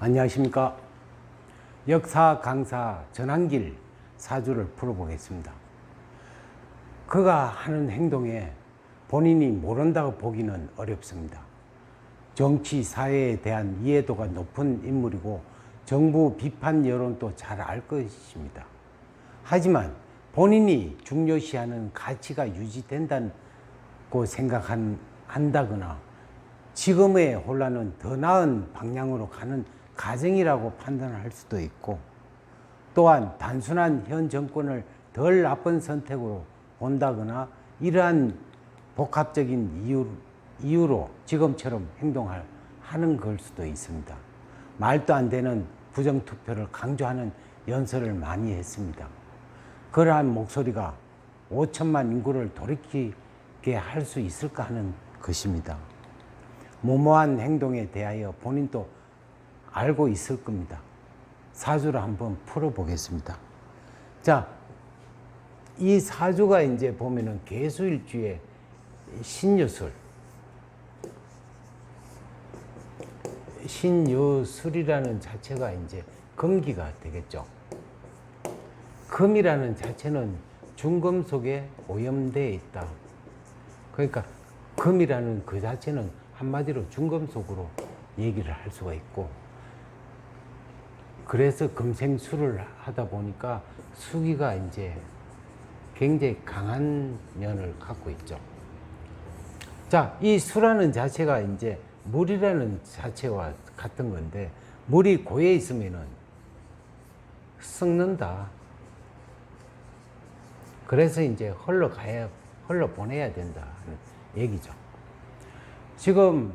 안녕하십니까. 역사 강사 전한길 사주를 풀어보겠습니다. 그가 하는 행동에 본인이 모른다고 보기는 어렵습니다. 정치, 사회에 대한 이해도가 높은 인물이고 정부 비판 여론도 잘 알 것입니다. 하지만 본인이 중요시하는 가치가 유지된다고 생각한다거나 지금의 혼란은 더 나은 방향으로 가는 가정이라고 판단할 수도 있고 또한 단순한 현 정권을 덜 나쁜 선택으로 본다거나 이러한 복합적인 이유, 이유로 지금처럼 행동할 하는 걸 수도 있습니다. 말도 안 되는 부정투표를 강조하는 연설을 많이 했습니다. 그러한 목소리가 5천만 인구를 돌이키게 할 수 있을까 하는 것입니다. 무모한 행동에 대하여 본인도 알고 있을 겁니다. 사주를 한번 풀어보겠습니다. 자, 이 사주가 이제 보면은 개수일주의 신유술, 신유술이라는 자체가 이제 금기가 되겠죠. 금이라는 자체는 중금 속에 오염되어 있다. 그러니까 금이라는 그 자체는 한마디로 중금 속으로 얘기를 할 수가 있고 그래서 금생술을 하다 보니까 수기가 이제 굉장히 강한 면을 갖고 있죠. 자, 이 수라는 자체가 이제 물이라는 자체와 같은 건데 물이 고여 있으면은 썩는다. 그래서 이제 흘러가야 흘러 보내야 된다 얘기죠. 지금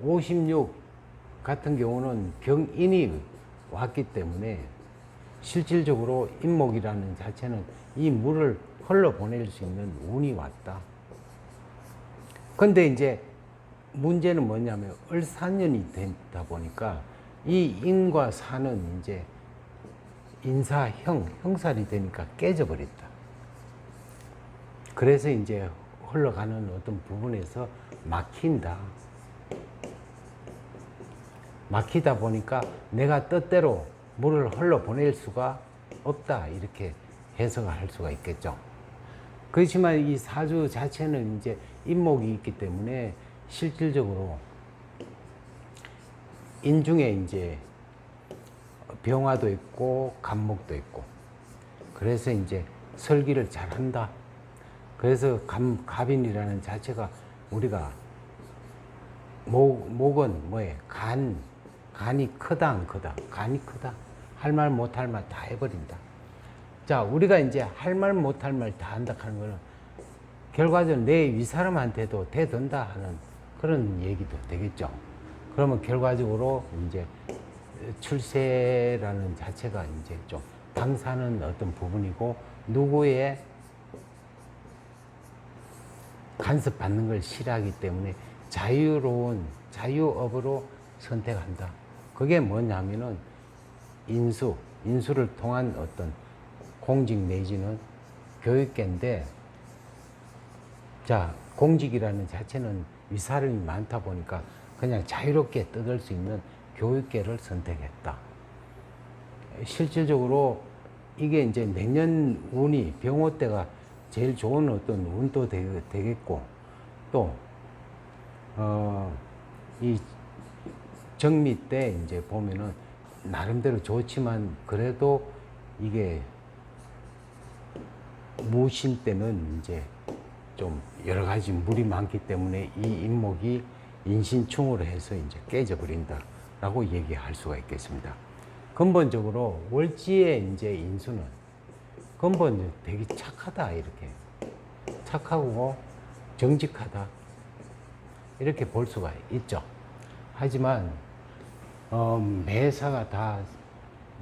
56 같은 경우는 경인이 왔기 때문에 실질적으로 인목이라는 자체는 이 물을 흘러 보낼 수 있는 운이 왔다. 근데 이제 문제는 뭐냐면 을사년이 되다 보니까 이 인과 사는 이제 인사형, 형살이 되니까 깨져버렸다. 그래서 이제 흘러가는 어떤 부분에서 막힌다. 막히다 보니까 내가 뜻대로 물을 흘러 보낼 수가 없다. 이렇게 해석할 수가 있겠죠. 그렇지만 이 사주 자체는 이제 인목이 있기 때문에 실질적으로 인중에 이제 병화도 있고 간목도 있고 그래서 이제 설기를 잘 한다. 그래서 감, 갑인이라는 자체가 우리가 목, 목은 뭐예요? 간, 간이 크다, 안 크다? 간이 크다. 할 말, 못 할 말 다 해버린다. 자, 우리가 이제 할 말, 못 할 말 다 한다 하는 거는 결과적으로 내 윗사람한테도 대든다 하는 그런 얘기도 되겠죠. 그러면 결과적으로 이제 출세라는 자체가 이제 좀 당사는 어떤 부분이고 누구의 간섭받는 걸 싫어하기 때문에 자유로운 자유업으로 선택한다. 그게 뭐냐면은 인수, 인수를 통한 어떤 공직 내지는 교육계인데 자, 공직이라는 자체는 위사람이 많다 보니까 그냥 자유롭게 뜯을 수 있는 교육계를 선택했다. 실질적으로 이게 이제 내년 운이 병호 때가 제일 좋은 어떤 운도 되, 되겠고 또 어, 이 정미 때 이제 보면은 나름대로 좋지만 그래도 이게 무신 때는 이제 좀 여러 가지 물이 많기 때문에 이 인목이 인신충으로 해서 이제 깨져버린다라고 얘기할 수가 있겠습니다. 근본적으로 월지의 이제 인수는 근본 되게 착하다 이렇게 착하고 정직하다 이렇게 볼 수가 있죠. 하지만 어, 매사가 다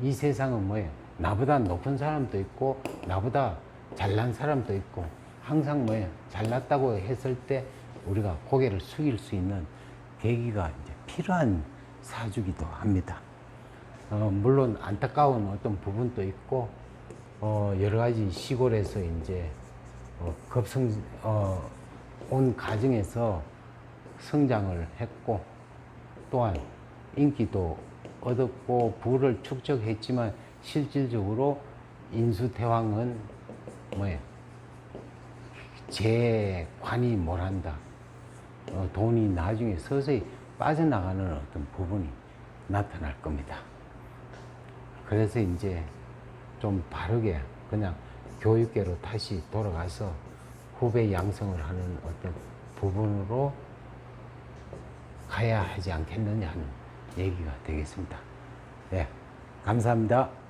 이 세상은 뭐예요? 나보다 높은 사람도 있고 나보다 잘난 사람도 있고 항상 뭐예요? 잘났다고 했을 때 우리가 고개를 숙일 수 있는 계기가 이제 필요한 사주기도 합니다. 어, 물론 안타까운 어떤 부분도 있고 어, 여러 가지 시골에서 이제 어, 급성 어, 온 가정에서 성장을 했고 또한 인기도 얻었고 부를 축적했지만 실질적으로 인수대왕은 뭐예요? 제 관이 뭘 한다. 어, 돈이 나중에 서서히 빠져나가는 어떤 부분이 나타날 겁니다. 그래서 이제 좀 바르게 그냥 교육계로 다시 돌아가서 후배 양성을 하는 어떤 부분으로 가야 하지 않겠느냐 하는 얘기가 되겠습니다. 네, 감사합니다.